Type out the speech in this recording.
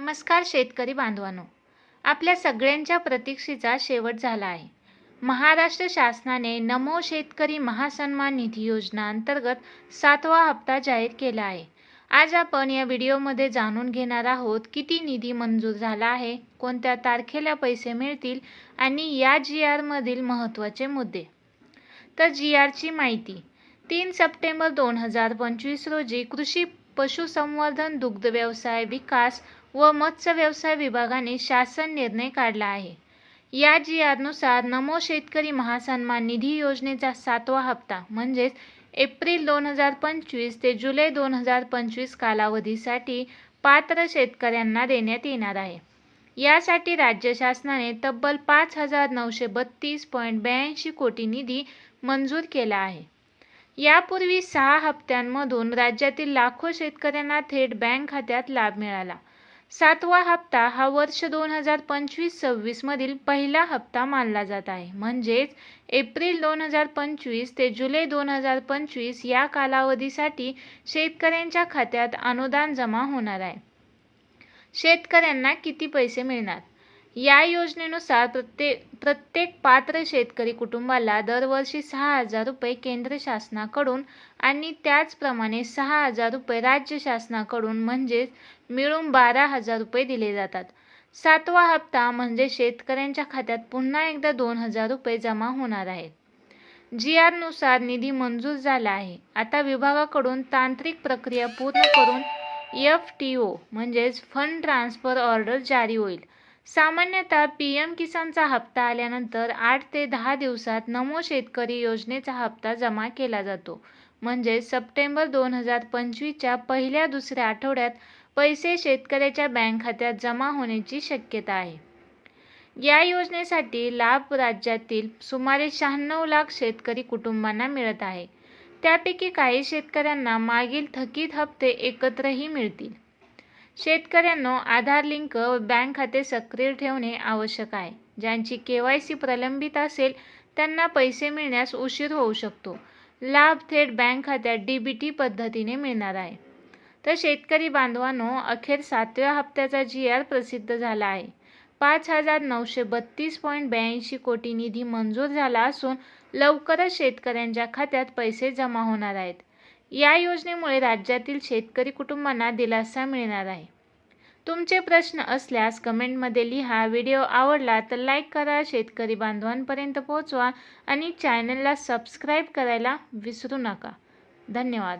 नमस्कार शेतकरी बांधवांनो. आपल्या सगळ्यांच्या प्रतीक्षेचा शेवट झाला आहे. महाराष्ट्र शासनाने नमो शेतकरी महासन्मान निधी योजना अंतर्गत सातवा हप्ता जाहीर केला आहे. आज आपण या व्हिडिओमध्ये जाणून घेणार आहोत किती निधी मंजूर झाला आहे कोणत्या तारखेला पैसे मिळतील आणि या जी आरमधील महत्त्वाचे मुद्दे. तर जी आरची माहिती. तीन सप्टेंबर दोन हजार पंचवीस रोजी कृषी पशुसंवर्धन दुग्ध व्यवसाय विकास व मत्स्य व्यवसाय विभागाने शासन निर्णय काढला आहे. या जी आरनुसार नमो शेतकरी महासन्मान निधी योजनेचा सातवा हप्ता म्हणजेच एप्रिल दोन हजार पंचवीस ते जुलै दोन हजार पंचवीस कालावधीसाठी पात्र शेतकऱ्यांना देण्यात येणार आहे. यासाठी राज्य शासनाने तब्बल पाच हजार नऊशे बत्तीस पॉईंट ब्याऐंशी कोटी निधी मंजूर केला आहे. यापूर्वी सहा हप्त्यांमधून राज्यातील लाखो शेतकऱ्यांना थेट बँक खात्यात लाभ मिळाला. सातवा हप्ता हा वर्ष दोन हजार पंचवीस सव्वीसमधील पहिला हप्ता मानला जात आहे. म्हणजेच एप्रिल दोन हजार पंचवीस ते जुलै दोन हजार पंचवीस या कालावधीसाठी शेतकऱ्यांच्या खात्यात अनुदान जमा होणार आहे. शेतकऱ्यांना किती पैसे मिळणार? या योजनेनुसार प्रत्येक प्रत्येक पात्र शेतकरी कुटुंबाला दरवर्षी सहा हजार रुपये केंद्र शासनाकडून आणि त्याचप्रमाणे सहा हजार रुपये राज्य शासनाकडून म्हणजेच मिळून बारा हजार रुपये दिले जातात. सातवा हप्ता म्हणजे शेतकऱ्यांच्या खात्यात पुन्हा एकदा दोन हजार रुपये जमा होणार आहेत. जी आरनुसार निधी मंजूर झाला आहे. आता विभागाकडून तांत्रिक प्रक्रिया पूर्ण करून एफ टी ओ म्हणजेच फंड ट्रान्सफर ऑर्डर जारी होईल. सामान्यतः पी एम किसानचा हप्ता आल्यानंतर आठ ते दहा दिवसात नमो शेतकरी योजनेचा हप्ता जमा केला जातो. म्हणजे सप्टेंबर दोन हजार पंचवीसच्या पहिल्या दुसऱ्या आठवड्यात पैसे शेतकऱ्याच्या बँक खात्यात जमा होण्याची शक्यता आहे. या योजनेसाठी लाभ राज्यातील सुमारे शहाण्णव लाख शेतकरी कुटुंबांना मिळत आहे. त्यापैकी काही शेतकऱ्यांना मागील थकीत हप्ते एकत्रही मिळतील. शेतकऱ्यांना आधार लिंक बँक खाते सक्रिय ठेवणे आवश्यक आहे. ज्यांची के वाय सी प्रलंबित असेल त्यांना पैसे मिळण्यास उशीर होऊ शकतो. लाभ थेट बँक खात्यात डी बी टी पद्धतीने मिळणार आहे. तर शेतकरी बांधवांनो अखेर सातव्या हप्त्याचा जी आर प्रसिद्ध झाला आहे. पाच हजार नऊशे बत्तीस पॉईंट ब्याऐंशी कोटी निधी मंजूर झाला असून लवकरच शेतकऱ्यांच्या खात्यात पैसे जमा होणार आहेत. या योजनेमुळे राज्यातील शेतकरी कुटुंबांना दिलासा मिळणार आहे. तुमचे प्रश्न असल्यास कमेंटमध्ये लिहा. व्हिडिओ आवडला तर लाईक करा. शेतकरी बांधवांपर्यंत पोहोचवा आणि चॅनलला सबस्क्राईब करायला विसरू नका. धन्यवाद.